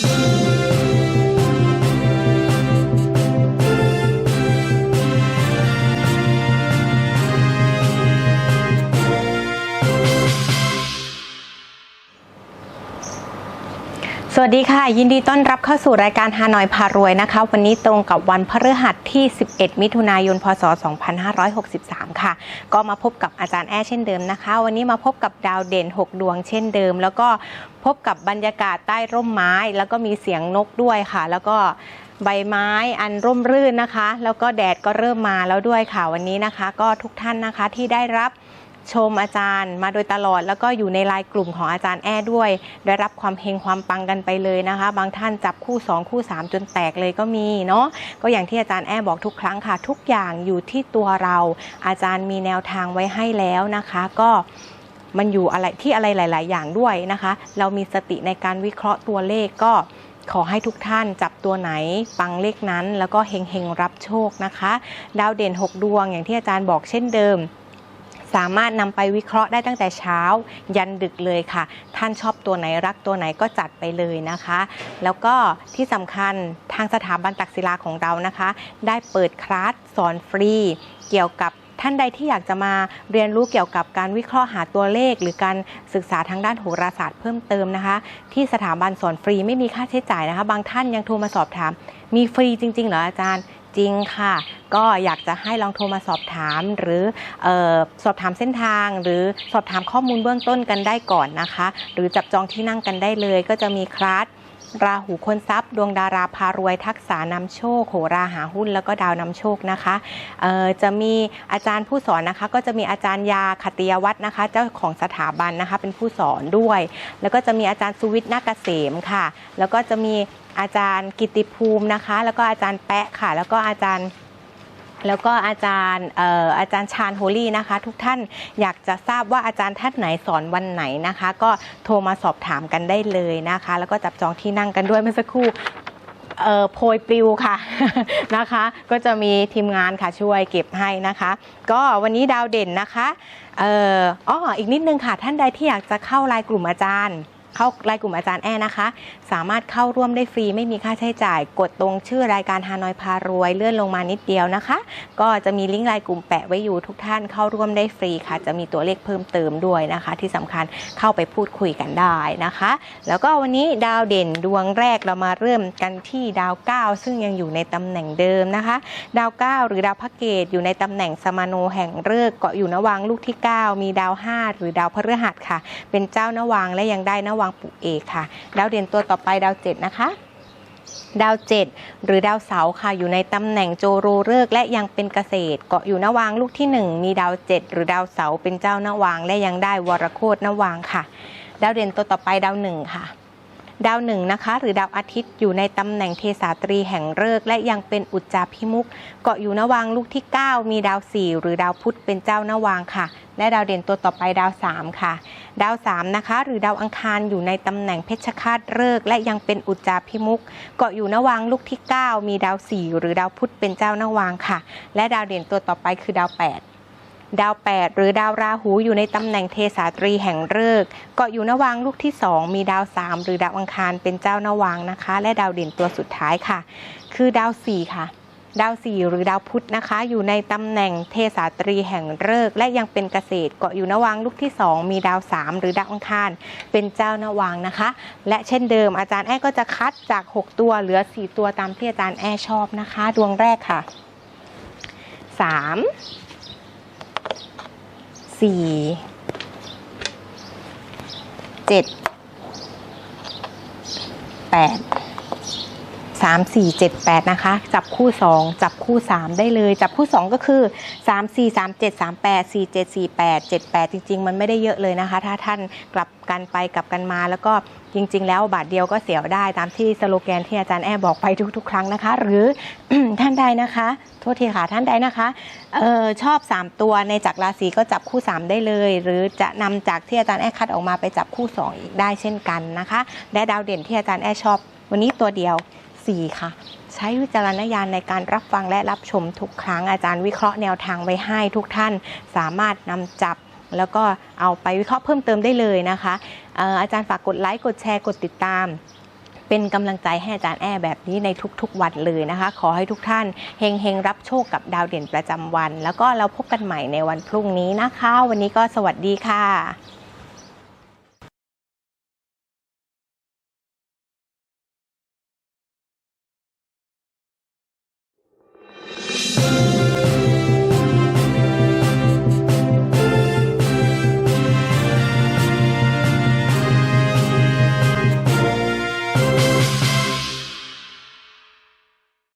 สวัสดีค่ะ ยินดีต้อนรับเข้าสู่รายการฮานอยพารวยนะคะ วันนี้ตรงกับวันพฤหัสที่ 11 มิถุนายน พศ 2563 ค่ะ ก็มาพบกับอาจารย์แอ้เช่นเดิมนะคะ วันนี้มาพบกับดาวเด่น 6 ดวงเช่นเดิม แล้วก็ บกับบรรยากาศใต้ร่มไม้ แล้วก็มีเสียงนกด้วยค่ะ แล้วก็ใบไม้อันร่มรื่นนะคะ แล้วก็แดดก็เริ่มมาแล้วด้วยค่ะวันนี้นะคะ ก็ทุกท่านนะคะที่ได้รับชมอาจารย์มาโดยตลอด แล้วก็อยู่ในไลน์กลุ่มของอาจารย์แอ้ด้วย ได้รับความเฮงความปังกันไปเลยนะคะ บางท่านจับคู่ 2 คู่ 3 จนแตกเลยก็มีเนาะก็อย่างที่อาจารย์แอ้บอกทุกครั้งค่ะ ทุกอย่างอยู่ที่ตัวเรา อาจารย์มีแนวทางไว้ให้แล้วนะคะ ก็ มันอยู่อะไรที่อะไรหลาย ๆ อย่างด้วยนะคะ เรามีสติในการวิเคราะห์ตัวเลขก็ขอให้ทุกท่านจับตัวไหนปังเลขนั้น แล้วก็เฮงเฮงๆรับโชคนะคะ ดาวเด่น 6 ดวงอย่างที่อาจารย์บอกเช่นเดิม สามารถนำไปวิเคราะห์ได้ตั้งแต่เช้า ยันดึกเลยค่ะ ท่านชอบตัวไหนรักตัวไหนก็จัดไปเลยนะคะ แล้วก็ที่สำคัญทางสถาบันตักศิลาของเรานะคะ ได้เปิดคลาสสอนฟรี เกี่ยวกับ ท่านใดที่อยากจะมาเรียนรู้เกี่ยวกับการวิเคราะห์หาตัวเลข หรือการศึกษาทางด้านโหราศาสตร์เพิ่มเติมนะคะ ที่สถาบันสอนฟรีไม่มีค่าใช้จ่ายนะคะ บางท่านยังโทรมาสอบถาม มีฟรีจริง ๆ เหรออาจารย์จริงค่ะ ก็อยากจะให้ลองโทรมาสอบถามหรือออสอบถามเส้นทาง หรือสอบถามข้อมูลเบื้องต้นกันได้ก่อนนะคะ หรือจับจองที่นั่งกันได้เลย ก็จะมีคลาส ราหูคนทรัพย์ดวงดาราพารวยทักษานำโชคโหราหาหุ้นแล้วก็ดาวนำโชคนะคะจะมีอาจารย์ผู้สอนนะคะ ก็จะมีอาจารย์ยาขติยวัฒน์นะคะ เจ้าของสถาบันนะคะเป็นผู้สอนด้วย แล้วก็จะมีอาจารย์สุวิทย์นาเกษมค่ะ แล้วก็จะมีอาจารย์กิติภูมินะคะ แล้วก็อาจารย์แปะค่ะ แล้วก็อาจารย์ แล้วก็อาจารย์อาจารย์ชาญโฮลี่นะคะ ทุกท่านอยากจะทราบว่าอาจารย์ท่านไหนสอนวันไหนนะคะ ก็โทรมาสอบถามกันได้เลยนะคะ แล้วก็จับจองที่นั่งกันด้วยเมื่อสักครู่เออโพยปลิวค่ะนะคะ ก็จะมีทีมงานค่ะช่วยเก็บให้นะคะ ก็วันนี้ดาวเด่นนะคะเอออ้ออีกนิดนึงค่ะท่านใดที่อยากจะเข้าไลน์กลุ่มอาจารย์ เข้ารายกลุ่มอาจารย์แอนะคะ สามารถเข้าร่วมได้ฟรีไม่มีค่าใช้จ่าย กดตรงชื่อรายการฮานอยพารวยเลื่อนลงมานิดเดียวนะคะ ก็จะมีลิงก์รายกลุ่มแปะไว้อยู่ทุกท่านเข้าร่วมได้ฟรีค่ะ จะมีตัวเลขเพิ่มเติมด้วยนะคะ ที่สำคัญเข้าไปพูดคุยกันได้นะคะ แล้วก็วันนี้ดาวเด่นดวงแรกเรามาเริ่มกันที่ดาว 9 ซึ่งยังอยู่ในตำแหน่งเดิมนะคะ ดาว 9 หรือดาวพระเกตอยู่ในตำแหน่งสมาโนแห่งฤกษ์เกาะอยู่นวางลูกที่ 9 มีดาว 5 หรือดาวพฤหัสค่ะ เป็นเจ้านวางและยังได้นวังางปุเอกค่ะ ดาวเด่นตัวต่อไปดาว7นะคะดาว7หรือดาวเสาค่ะอยู่ในตำแหน่งโจโรฤกษ์และยังเป็นเกษตร เกาะอยู่นวางลูกที่ 1 มีดาว7หรือดาวเสาเป็นเจ้านวางและยังได้วรโคตนวางค่ะ ดาวเด่นตัวต่อไปดาวหนึ่งค่ะ ดาวหนึ่งนะคะ หรือดาวอาทิตย์อยู่ในตำแหน่งเทสาตรีแห่งฤกษ์และยังเป็นอุจจาพิมุกเกาะอยู่นวางลูกที่ 9 มีดาว4หรือดาวพุธเป็นเจ้านวางค่ะ และดาวเด่นตัวต่อไปดาว 3 ค่ะ ดาว 3 นะคะ หรือดาวอังคารอยู่ในตำแหน่งเพชฌฆาตฤกษ์และยังเป็นอุจจาพิมุกเกาะอยู่นวางลูกที่ 9 มีดาว 4 หรือดาวพุธเป็นเจ้านวางค่ะ และดาวเด่นตัวต่อไปคือดาว 8ดาว 8 หรือดาวราหูอยู่ในตำแหน่งเทสาตรีแห่งฤกษ์เกาะอยู่นวางลูกที่ 2 มีดาว 3 หรือดาวอังคารเป็นเจ้านวางนะคะ และดาวเด่นตัวสุดท้ายค่ะ คือดาว 4 ค่ะ ดาว4หรือดาวพุธนะคะ อยู่ในตำแหน่งเทสาตรีแห่งฤกษ์และยังเป็นเกษตรเกาะอยู่นวางลูกที่ 2 มีดาว3หรือดาวอังคาร เป็นเจ้านวางนะคะ และเช่นเดิมอาจารย์แอ้ก็จะคัดจาก 6 ตัวเหลือ 4 ตัวตามที่อาจารย์แอ้ชอบนะคะ ดวงแรกค่ะ3สี่เจ็ ดแปดสามสี่เจ็ดแปดนะคะ จับคู่สองจับคู่สามได้เลย จับคู่สองก็คือสามสี่สามเจ็ดสามแปดสี่เจ็ดสี่แปดเจ็ดแปดจริง ๆ มันไม่ได้เยอะเลยนะคะ ถ้าท่านกลับกันไปกลับกันมา แล้วก็จริง ๆ แล้วบาทเดียวก็เสียวได้ตามที่สโลแกนที่อาจารย์แอบบอกไปทุก ๆ ครั้งนะคะ หรือท่านใดนะคะ โทษทีค่ะท่านใดนะคะออชอบ 3 ตัวในจักรราศีก็จับคู่ 3 ได้เลย หรือจะนำจากที่อาจารย์แอคัดออกมาไปจับคู่ 2 อีกได้เช่นกันนะคะ และดาวเด่นที่อาจารย์แอชอบ วันนี้ตัวเดียว 4 ค่ะ ใช้วิจารณญาณในการรับฟังและรับชมทุกครั้งอาจารย์วิเคราะห์แนวทางไว้ให้ทุกท่านสามารถนำจับแล้วก็เอาไปวิเคราะห์เพิ่มเติมได้เลยนะคะอาจารย์ฝากกดไลค์กดแชร์กดติดตาม เป็นกำลังใจให้อาจารย์แอ้แบบนี้ในทุกๆวันเลยนะคะ ขอให้ทุกท่านเฮงๆรับโชคกับดาวเด่นประจำวัน แล้วก็เราพบกันใหม่ในวันพรุ่งนี้นะคะ วันนี้ก็สวัสดีค่ะ